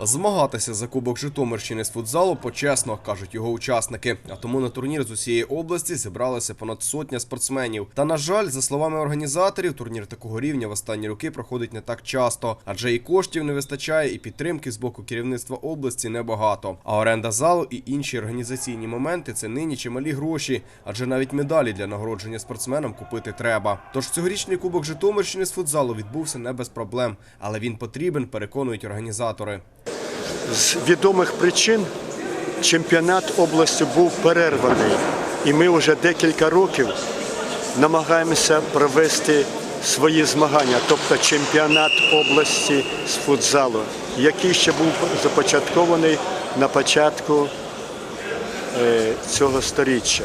Змагатися за кубок Житомирщини з футзалу почесно, кажуть його учасники. А тому на турнір з усієї області зібралося понад сотня спортсменів. Та на жаль, за словами організаторів, турнір такого рівня в останні роки проходить не так часто, адже і коштів не вистачає, і підтримки з боку керівництва області небагато. А оренда залу і інші організаційні моменти це нині чималі гроші, адже навіть медалі для нагородження спортсменам купити треба. Тож цьогорічний кубок Житомирщини з футзалу відбувся не без проблем, але він потрібен, переконують організатори. З відомих причин чемпіонат області був перерваний, і ми вже декілька років намагаємося провести свої змагання, тобто чемпіонат області з футзалу, який ще був започаткований на початку е, цього сторіччя.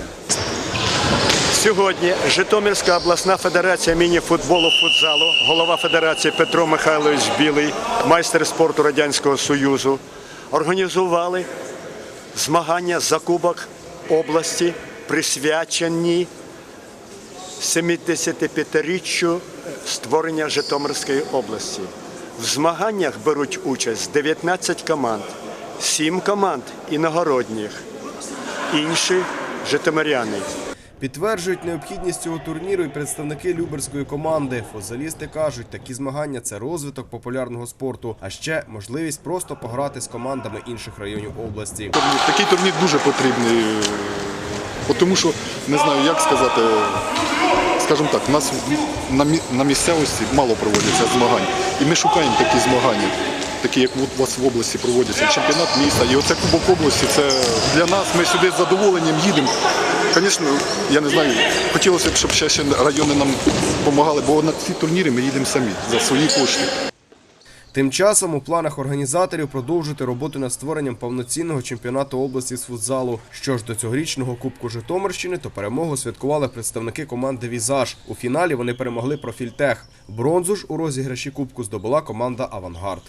Сьогодні Житомирська обласна федерація міні-футболу футзалу, голова федерації Петро Михайлович Білий, майстер спорту Радянського Союзу, організували змагання за Кубок області, присвячені 75-річчю створення Житомирської області. В змаганнях беруть участь 19 команд, 7 команд іногородніх, інші житомиряни. Підтверджують необхідність цього турніру і представники люберської команди. Футзалісти кажуть, такі змагання це розвиток популярного спорту, а ще можливість просто пограти з командами інших районів області. Такий турнір дуже потрібний, тому що не знаю, як сказати, скажімо так, нас на, місцевості мало проводяться змагань. І ми шукаємо такі змагання, такі, як у вас в області проводяться. Чемпіонат міста. І оце Кубок області, це для нас, ми сюди з задоволенням їдемо. Звісно, я не знаю, хотілося б, щоб ще, ще райони нам допомагали, бо на ці турніри ми їдемо самі за свої кошти. Тим часом у планах організаторів продовжити роботу над створенням повноцінного чемпіонату області з футзалу. Що ж до цьогорічного Кубку Житомирщини, то перемогу святкували представники команди Візаж. У фіналі вони перемогли профільтех. Бронзу ж у розіграші Кубку здобула команда Авангард.